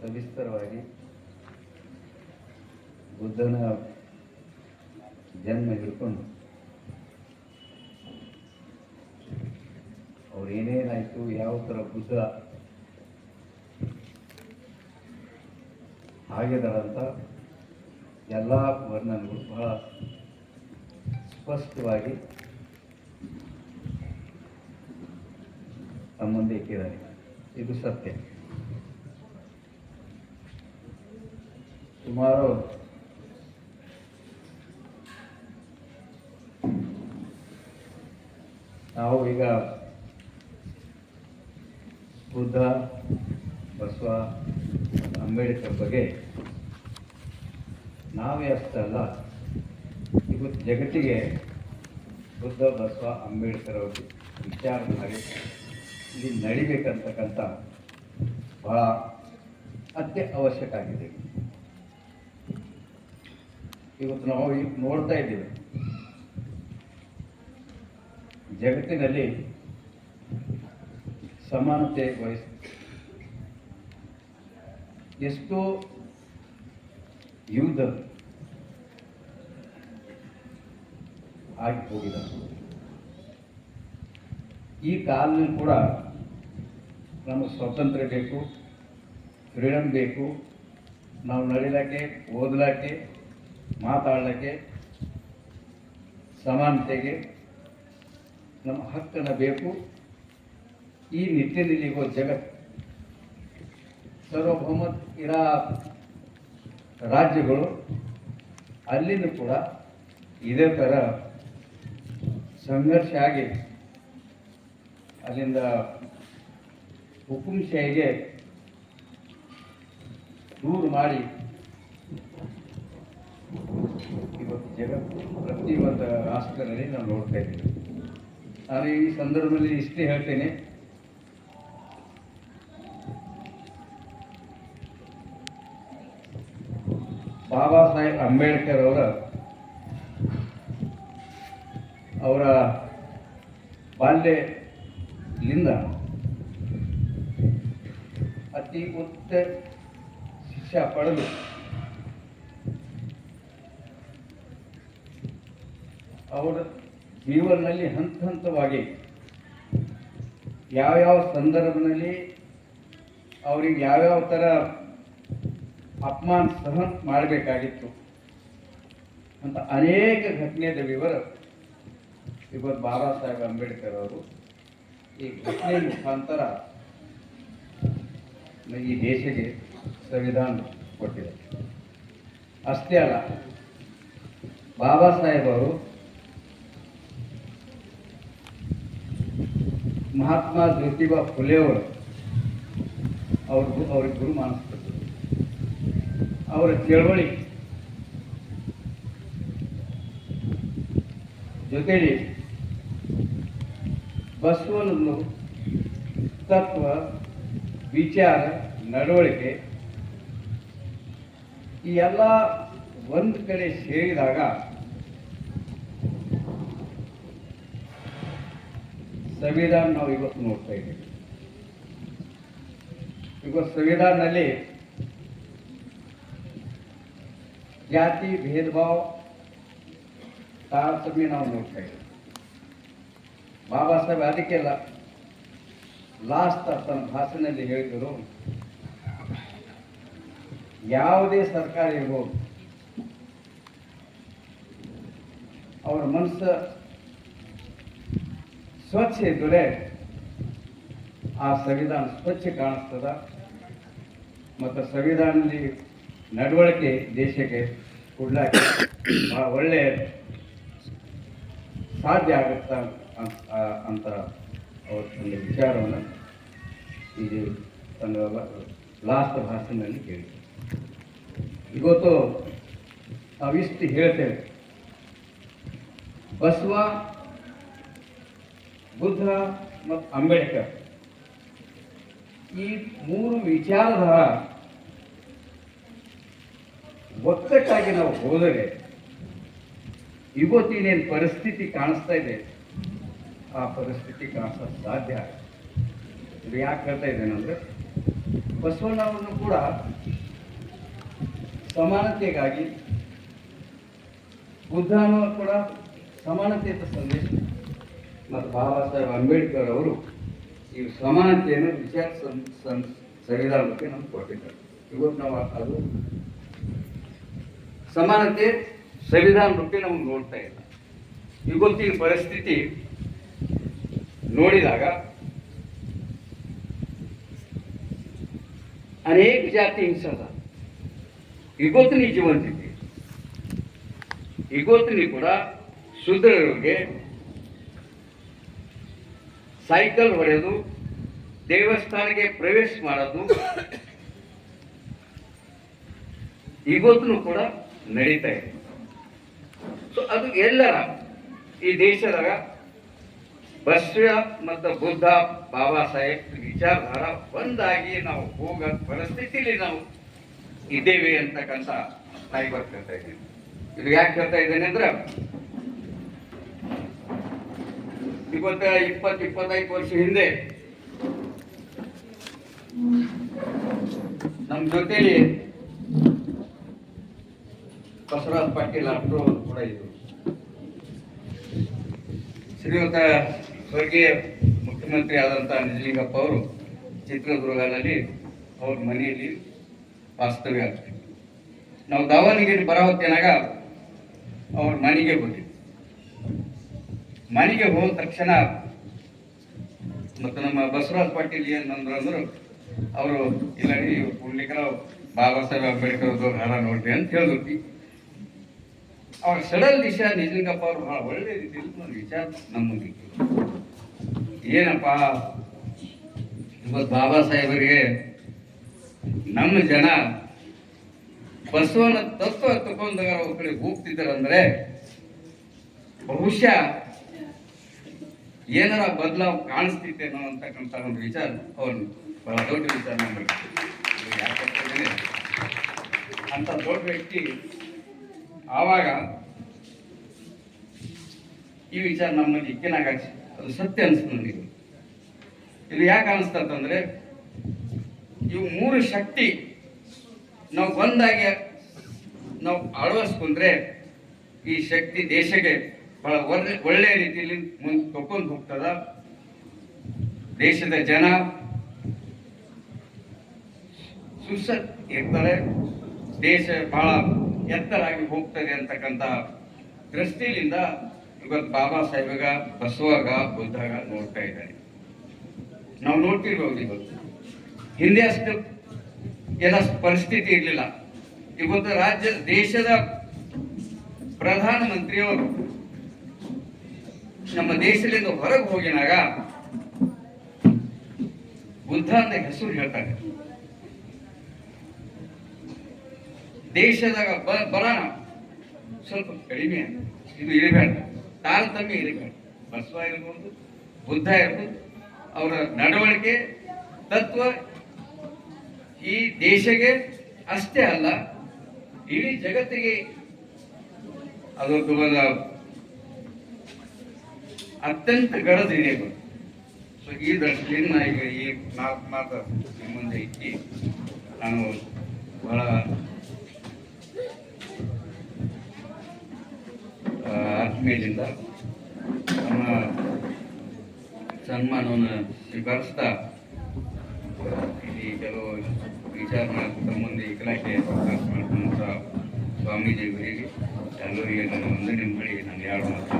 ಸವಿಸ್ತರವಾಗಿ ಬುದ್ಧನ ಜನ್ಮ ಹಿಡ್ಕೊಂಡು ಅವ್ರು ಏನೇನಾಯಿತು, ಯಾವ ಥರ ಬುದ್ಧ ಆಗಿದಾರಂತ ಎಲ್ಲ ವರ್ಣನೆಗಳು ಬಹಳ ಸ್ಪಷ್ಟವಾಗಿ ನಮ್ಮ ಇಟ್ಟಿದ್ದಾರೆ ಇದು ಸತ್ಯ. ಸುಮಾರು ನಾವು ಈಗ ಬುದ್ಧ, ಬಸವ, ಅಂಬೇಡ್ಕರ್ ಬಗ್ಗೆ ನಾವೇ ಅಷ್ಟಲ್ಲ ಇವತ್ತು ಜಗತ್ತಿಗೆ ಬುದ್ಧ, ಬಸವ, ಅಂಬೇಡ್ಕರ್ ವಿಚಾರ ವಿಚಾರಧಾರೆ ಇಲ್ಲಿ ನಡಿಬೇಕಂತಕ್ಕಂಥ ಭಾಳ ಅತ್ಯ ಅವಶ್ಯಕ ಆಗಿದೆ. ಇವತ್ತು ನಾವು ನೋಡ್ತಾ ಇದ್ದೇವೆ. ಜಗತ್ತಿನಲ್ಲಿ ಸಮಾನತೆ ವಹಿಸ್, ಎಷ್ಟೋ ಯುದ್ಧ ಆಗಿ ಹೋಗಿದ. ಈ ಕಾಲದಲ್ಲಿ ಕೂಡ ನಮಗೆ ಸ್ವಾತಂತ್ರ್ಯ ಬೇಕು ಫ್ರೀಡಮ್ ಬೇಕು. ನಾವು ನಡಿಲಕ್ಕೆ, ಓದಲಿಕ್ಕೆ ಮಾತಾಡಲಿಕ್ಕೆ, ಸಮಾನತೆಗೆ ನಮ್ಮ ಹಕ್ಕನ್ನು ಬೇಕು. ಈ ನಿಟ್ಟಿನಲ್ಲಿ ಇರುವ ಜಗತ್ತು ಸಾರ್ವಭೌಮತ್ ಇರೋ ರಾಜ್ಯಗಳು ಅಲ್ಲಿನೂ ಕೂಡ ಇದೇ ಥರ ಸಂಘರ್ಷ ಆಗಿ ಅಲ್ಲಿಂದ ಹುಕುಂಶಾಹಿಗೆ ದೂರು ಮಾಡಿ ಇವತ್ತು ಜಗತ್ತು ಪ್ರತಿಯೊಂದು ರಾಷ್ಟ್ರದಲ್ಲಿ ನಾವು ನೋಡ್ತಾ ಇದ್ದೀವಿ. ನಾನು ಈ ಸಂದರ್ಭದಲ್ಲಿ ಇಷ್ಟೇ ಹೇಳ್ತೇನೆ. ಬಾಬಾ ಸಾಹೇಬ್ ಅಂಬೇಡ್ಕರ್ ಅವರ ಅವರ ಬಾಲ್ಯದಿಂದ ಅತಿ ಉತ್ತ ಶಿಕ್ಷೆ ಪಡೆದು ಅವರ ಜೀವನದಲ್ಲಿ ಹಂತ ಹಂತವಾಗಿ ಯಾವ್ಯಾವ ಸಂದರ್ಭದಲ್ಲಿ ಅವ್ರಿಗೆ ಯಾವ್ಯಾವ ಥರ ಅಪಮಾನ ಸಹ ಮಾಡಬೇಕಾಗಿತ್ತು ಅಂತ ಅನೇಕ ಘಟನೆಯ ವಿವರ ಇವತ್ತು ಬಾಬಾ ಸಾಹೇಬ್ ಅಂಬೇಡ್ಕರ್ ಅವರು ಈ ಘಟನೆ ಮುಖಾಂತರ ಈ ದೇಶಕ್ಕೆ ಸಂವಿಧಾನ ಕೊಟ್ಟಿದೆ ಅಷ್ಟೇ ಅಲ್ಲ, ಬಾಬಾ ಸಾಹೇಬ್ ಅವರು ಮಹಾತ್ಮ ಜ್ಯೋತಿಬಾ ಫುಲೆ ಅವರು, ಅವ್ರ ಅವ್ರಿಗೆ ಗುರು ಮಾನಿಸ್ತಾರೆ ಅವರ ಚಳವಳಿ ಜೊತೆಗೆ ಬಸವನನ್ನು ತತ್ವ, ವಿಚಾರ, ನಡವಳಿಕೆ ಈ ಎಲ್ಲ ಒಂದು ಕಡೆ ಸೇರಿದಾಗ ಸಂವಿಧಾನ ನಾವು ಇವತ್ತು ನೋಡ್ತಾ ಇದ್ದೀವಿ. ಇವತ್ತು ಸಂವಿಧಾನದಲ್ಲಿ ಜಾತಿ ಭೇದ ಭಾವ ತಾರತಮ್ಯ ನಾವು ನೋಡ್ತಾ ಇದ್ದೀವಿ. ಬಾಬಾ ಸಾಹೇಬ್ ಅದಕ್ಕೆಲ್ಲ ಲಾಸ್ಟ್ ತನ್ನ ಭಾಷಣದಲ್ಲಿ ಹೇಳಿದರು, ಯಾವುದೇ ಸರ್ಕಾರ ಇರ್ಬೋದು, ಅವರ ಮನಸ್ಸು ಸ್ವಚ್ಛ ಇದ್ದರೆ ಆ ಸಂವಿಧಾನ ಸ್ವಚ್ಛ ಕಾಣಿಸ್ತದ ಮತ್ತು ಸಂವಿಧಾನದಲ್ಲಿ ನಡವಳಿಕೆ ದೇಶಕ್ಕೆ ಕೊಡ್ಲಾಕೆ ಭಾಳ ಒಳ್ಳೆಯ ಸಾಧ್ಯ ಆಗುತ್ತ ಅಂತ- ಅವ್ರ ಒಂದು ವಿಚಾರವನ್ನು ಇದು ತನ್ನ ಲಾಸ್ಟ್ ಭಾಷಣದಲ್ಲಿ ಕೇಳಿದೆ ಇವತ್ತು ನಾವಿಷ್ಟು ಹೇಳ್ತೇವೆ. ಬಸವ ಬುದ್ಧ ಮತ್ತು ಅಂಬೇಡ್ಕರ್. ಈ ಮೂರು ವಿಚಾರಧಾರ ಒತ್ತಟ್ಟಾಗಿ ನಾವು ಹೋದರೆ ಇವತ್ತಿನೇನು ಪರಿಸ್ಥಿತಿ ಕಾಣಿಸ್ತಾ ಇದೆ? ಆ ಪರಿಸ್ಥಿತಿ ಕಾಣಿಸೋದು ಸಾಧ್ಯ ಯಾಕೆ ಹೇಳ್ತಾ ಇದ್ದೇನೆ ಅಂದರೆ ಬಸವಣ್ಣವನ್ನು ಕೂಡ ಸಮಾನತೆಗಾಗಿ ಬುದ್ಧನೂ ಕೂಡ ಸಮಾನತೆಯ ಸಂದೇಶ ಮತ್ತು ಬಾಬಾ ಸಾಹೇಬ್ ಅಂಬೇಡ್ಕರ್ ಅವರು ಈ ಸಮಾನತೆಯನ್ನು ವಿಚಾರ ಸಂ- ಸಂ- ಸಂವಿಧಾನಕ್ಕೆ ನಮ್ಗೆ ಕೊಟ್ಟಿದ್ದಾರೆ. ಇವತ್ತು ನಾವು ಅದು ಸಮಾನತೆ, ಸಂವಿಧಾನ ರೂಪಿ ನಾವು ನೋಡ್ತಾ ಇಲ್ಲ. ಇವತ್ತಿನ ಪರಿಸ್ಥಿತಿ ನೋಡಿದಾಗ ಅನೇಕ ಜಾತಿ ಹಿಂಸದ. ಇವತ್ತಿನ ಜೀವಂತಿದೆ ಇವತ್ತಿನ ಕೂಡ ಶೂದ್ರರಿಗೆ ಸೈಕಲ್ ಹೊಡೆದು ದೇವಸ್ಥಾನಕ್ಕೆ ಪ್ರವೇಶ ಮಾಡೋದು ಇವತ್ತು ಕೂಡ ನಡೀತಾ ಇದೆ. ಸೊ ಅದು ಎಲ್ಲರ, ಈ ದೇಶದಾಗ ಬಸವ ಮತ್ತು ಬುದ್ಧ ಬಾಬಾ ಸಾಹೇಬ್ ವಿಚಾರಧಾರ ಒಂದಾಗಿ ನಾವು ಹೋಗೋ ಪರಿಸ್ಥಿತಿಯಲ್ಲಿ ನಾವು ಇದ್ದೇವೆ ಅಂತಕ್ಕಂಥ ತಾಯಿ ಬರ್ತಾ ಇದ್ದೀನಿ. ಇದು ಯಾಕೆ ಹೇಳ್ತಾ ಇದ್ದೇನೆ ಅಂದ್ರೆ ಇವತ್ತ ಇಪ್ಪತ್ತು ಇಪ್ಪತ್ತೈದು ವರ್ಷ ಹಿಂದೆ ನಮ್ಮ ಜೊತೆಲಿ ಬಸವರಾಜ್ ಪಾಟೀಲ್ ಅಂತ ಕೂಡ ಇದ್ರು. ಶ್ರೀಯುತ ಸ್ವರ್ಗೀಯ ಮುಖ್ಯಮಂತ್ರಿ ಆದಂಥ ನಿಜಲಿಂಗಪ್ಪ ಅವರು ಚಿತ್ರದುರ್ಗದಲ್ಲಿ ಅವ್ರ ಮನೆಯಲ್ಲಿ ವಾಸ್ತವ್ಯ ಆಗ್ತಿದ್ರು ನಾವು ದಾವಣಗೆರೆ ಬರಾವತ್ತೇನಾಗ ಅವ್ರ ಮನೆಗೆ ಹೋದ್ವಿ ಮನೆಗೆ ಹೋದ ತಕ್ಷಣ ಮತ್ತು ನಮ್ಮ ಬಸವರಾಜ್ ಪಾಟೀಲ್ ಏನಂದ್ರು ಅಂದ್ರೆ, ಅವರು, ಇಲ್ಲ ನೀವು ಪುಂಡ್ಲಿಕರ ಬಾಬಾ ಸಾಹೇಬ್ ಅಂಬೇಡ್ಕರ್ ಹಾರ ನೋಡ್ರಿ ಅಂತ ಹೇಳಿದ್ವಿ ಅವ್ರ ಸಡಲ್ ದಿಶಾ ನಿಜಲಿಂಗಪ್ಪ ಅವರು ಬಹಳ ಒಳ್ಳೆ ರೀತಿಯಲ್ಲಿ ಒಂದು ವಿಚಾರ ನಮ್ಮಲ್ಲಿ ಏನಪ್ಪ ಇವತ್ತು ಬಾಬಾ ಸಾಹೇಬರಿಗೆ ನಮ್ಮ ಜನ ಬಸವನ ತತ್ವ ತಗೊಂಡಾಗ ಅವ್ರ ಕಡೆ ಹೋಗ್ತಿದ್ದಾರಂದ್ರೆ ಬಹುಶಃ ಏನಾರ ಬದಲಾವ್ ಕಾಣಿಸ್ತಿತ್ತೇನೋ ಅಂತಕ್ಕಂಥ ಒಂದು ವಿಚಾರ ಅವ್ರು ಬಹಳ ದೊಡ್ಡ ವಿಚಾರ ಯಾಕೆ ಅಂತ ದೊಡ್ಡ ವ್ಯಕ್ತಿ ಆವಾಗ ಈ ವಿಚಾರ ನಮ್ಮಲ್ಲಿ ಇಕ್ಕಿನಾಗ ಅದು ಸತ್ಯ ಅನಿಸ್ತು ನನಗೆ. ಇದು ಯಾಕೆ ಅನಿಸ್ತಂತಂದ್ರೆ ಇವು ಮೂರು ಶಕ್ತಿ ನಾವು ಬಂದಾಗೆ ನಾವು ಅಳವಡಿಸ್ಕೊಂಡ್ರೆ ಈ ಶಕ್ತಿ ದೇಶಕ್ಕೆ ಬಹಳ ಒಳ್ಳೆ ಒಳ್ಳೆಯ ರೀತಿಯಲ್ಲಿ ಮುಂದೆ ತಕ್ಕೊಂಡು ಹೋಗ್ತದ. ದೇಶದ ಜನ ಸುಸ ಇರ್ತಾರೆ ದೇಶ ಬಹಳ ಎತ್ತರಾಗಿ ಹೋಗ್ತದೆ ಅಂತಕ್ಕಂಥ ದೃಷ್ಟಿಯಿಂದ ಇವತ್ತು ಬಾಬಾ ಸಾಹೇಬಗ, ಬಸವಾಗ, ಬುದ್ಧಾಗ ನೋಡ್ತಾ ಇದ್ದಾರೆ. ನಾವು ನೋಡ್ತಿರ್ಬೋದು ಇವತ್ತು. ಹಿಂದೆ ಅಷ್ಟು ಎಲ್ಲ ಪರಿಸ್ಥಿತಿ ಇರಲಿಲ್ಲ. ಇವತ್ತು ರಾಜ್ಯ, ದೇಶದ ಪ್ರಧಾನಮಂತ್ರಿಯವರು ನಮ್ಮ ದೇಶದಿಂದ ಹೊರಗೆ ಹೋಗಿನಾಗ ಬುದ್ಧ ಅಂತ ಹೆಸರು ಹೇಳ್ತಾರೆ. ದೇಶದಾಗ ಬರ ಸ್ವಲ್ಪ ಕಡಿಮೆ ಇದು ಇರಬೇಡ. ತಾರತಮ್ಯ ಇರಬೇಡ. ಬಸವ ಇರ್ಬೋದು, ಬುದ್ಧ ಇರ್ಬೋದು, ಅವರ ನಡವಳಿಕೆ, ತತ್ವ ಈ ದೇಶಕ್ಕೆ ಅಷ್ಟೇ ಅಲ್ಲ, ಇಡೀ ಜಗತ್ತಿಗೆ ಅದೊಂದು ಅತ್ಯಂತ ಗಡದ ಹಿರಿಯಗಳು ಸೊ ಈ ದೃಷ್ಟಿಯಿಂದ ಈಗ ಈ ನಾಲ್ಕು ಮಾತು ನಿಮ್ಮ ಮುಂದೆ ಇಕ್ಕಿ ನಾನು ಬಹಳ ಆತ್ಮೀಯದಿಂದ ನಮ್ಮ ಸನ್ಮಾನವನ್ನು ಸ್ವೀಕರಿಸ್ತಾ, ಇಲ್ಲಿ ಕೆಲವು ವಿಚಾರ ಸಂಬಂಧಿ ಇಲಾಖೆ ಅವಕಾಶ ಸ್ವಾಮೀಜಿಗಳಿಗೆ ಎಲ್ಲರಿಗೆ ನಾನು ವಂದನೆ ಮಾಡಿ ನಾನು ಎರಡು ಮಾತು